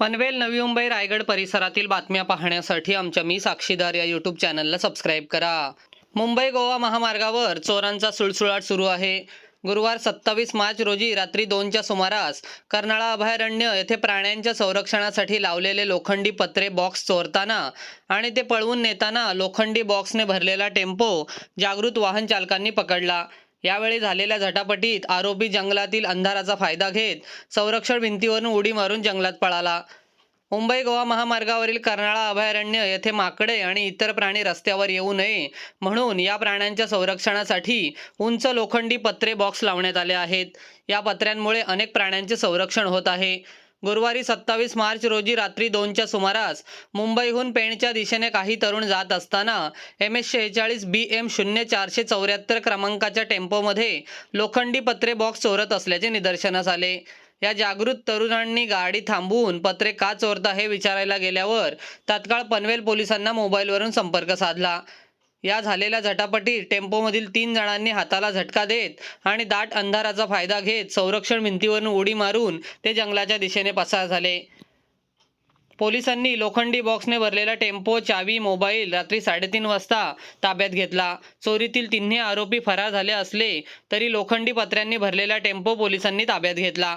पनवेल नवी मुंबई रायगड परिसरातील बातम्या पाहण्यासाठी आमच्या मी साक्षीदार या यूट्यूब चॅनलला सबस्क्राईब करा. मुंबई गोवा महामार्गावर चोरांचा सुळसुळाट सुरू आहे. गुरुवार सत्तावीस मार्च रोजी रात्री दोनच्या सुमारास कर्नाळा अभयारण्य येथे प्राण्यांच्या संरक्षणासाठी लावलेले लोखंडी पत्रे बॉक्स चोरताना आणि ते पळवून नेताना लोखंडी बॉक्सने भरलेला टेम्पो जागृत वाहन चालकांनी पकडला. यावेळी झालेल्या झटापटीत आरोपी जंगलातील अंधाराचा फायदा घेत संरक्षण भिंतीवरून उडी मारून जंगलात पळाला. मुंबई गोवा महामार्गावरील कर्नाळा अभयारण्य येथे माकडे आणि इतर प्राणी रस्त्यावर येऊ नये म्हणून या प्राण्यांच्या संरक्षणासाठी उंच लोखंडी पत्रे बॉक्स लावण्यात आले आहेत. या पत्र्यांमुळे अनेक प्राण्यांचे संरक्षण होत आहे. गुरुवारी सत्तावीस मार्च रोजी रात्री दोनच्या सुमारास मुंबईहून पेणच्या दिशेने काही तरुण जात असताना एम एस शेहेचाळीस बी एम शून्य चारशे चौऱ्याहत्तर क्रमांकाच्या टेम्पोमध्ये लोखंडी पत्रे बॉक्स चोरत असल्याचे निदर्शनास आले. या जागृत तरुणांनी गाडी थांबवून पत्रे का चोरता हे विचारायला गेल्यावर तात्काळ पनवेल पोलिसांना मोबाईलवरून संपर्क साधला. या झालेल्या झटापटीत टेम्पोमधील तीन जणांनी हाताला झटका देत आणि दाट अंधाराचा फायदा घेत संरक्षण भिंतीवरून उडी मारून ते जंगलाच्या दिशेने पसार झाले. पोलिसांनी लोखंडी बॉक्सने भरलेला टेम्पो चावी मोबाईल रात्री साडेतीन वाजता ताब्यात घेतला. चोरीतील तिन्ही आरोपी फरार झाले असले तरी लोखंडी पत्र्यांनी भरलेला टेम्पो पोलिसांनी ताब्यात घेतला.